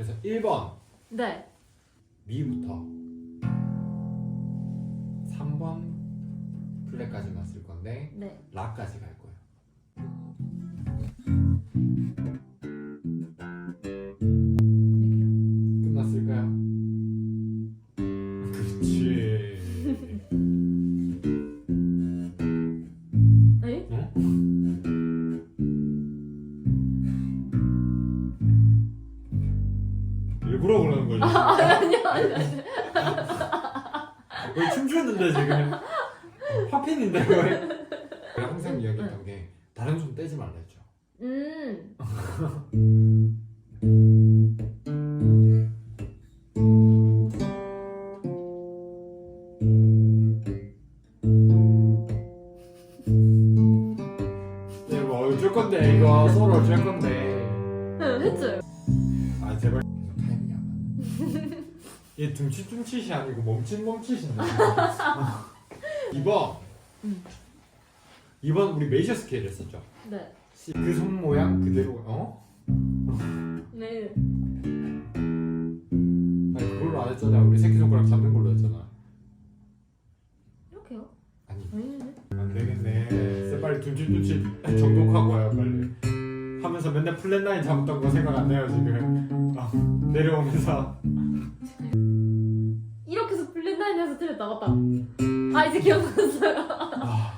그래서 1번 네. 미부터 3번 플랫까지만 쓸 건데 네. 라까지 갈 거예요. 이렇게요. 끝났을까요? 그렇지. 에? 어? 일부러 그러는 거지. 아니 아니요 아니 아니. 거의 춤추는데 지금 팝핀인데 거의. 제가 항상 이야기했던 게 다른 손 떼지 말라 했죠. 음. 이거 어쩔 건데 이거 서로 어쩔 건데. 응 했어요. 아 제발 얘 둠칫 둠칫이 아니고 멈칫 멈칫인데. 2번. 음. 2번 우리 메이저 스케일 했었죠. 네. 그 손 모양 그대로 어? 네. 아니 그걸로 안 했잖아. 우리 새끼 손가락 잡는 걸로 했잖아. 이렇게요? 아니 아니네. 안 되겠네. 쎄 빨리 둠칫 둠칫 정독하고 와요 빨리. 하면서 맨날 플랫 라인 잡았던 거 생각 안 나요 지금. 아, 내려오면서. 플랫라인에서 틀렸다 맞다. 아 이제 기억났어요. 아,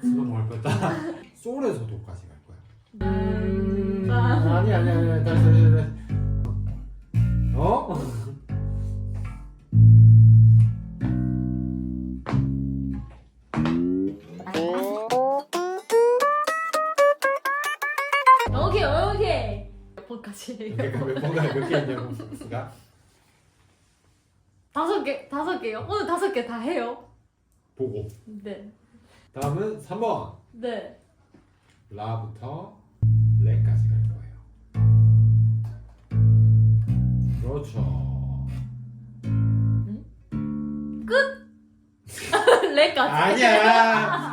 수도 먹을 뻔했다. 소울에서 도까지 갈 거야. 음. 아니 아니 아니 다시 다시 다시. 어? 오케이 오케이. 몇 번까지 해요? 그러니까 몇 번가 몇개 있냐고 복수가 다섯 개 다섯 개요. 오늘 다섯 개 다 해요. 보고. 네. 다음은 3번 네. 라부터 레까지 갈 거예요. 그렇죠. 레까지. 아니야.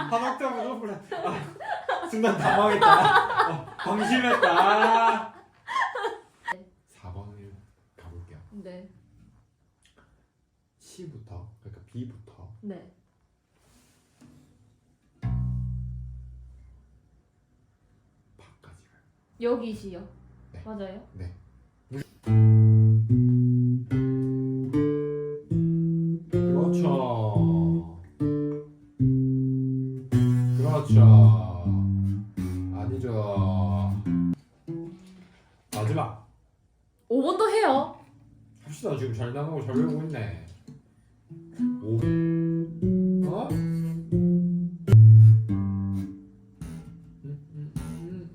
한 옥타브 높으라. 아, 순간 당황했다. 아, 방심했다. 4번을 가볼게요. 네. C부터 그러니까 B부터 네. 파까지 가요. 여기 시요. 네. 맞아요. 네. 그렇죠. 그렇죠. 아니죠. 마지막 5번도 해요. 합시다. 지금 잘 나가고 잘 배우고 있네. 5.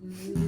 Mm-hmm.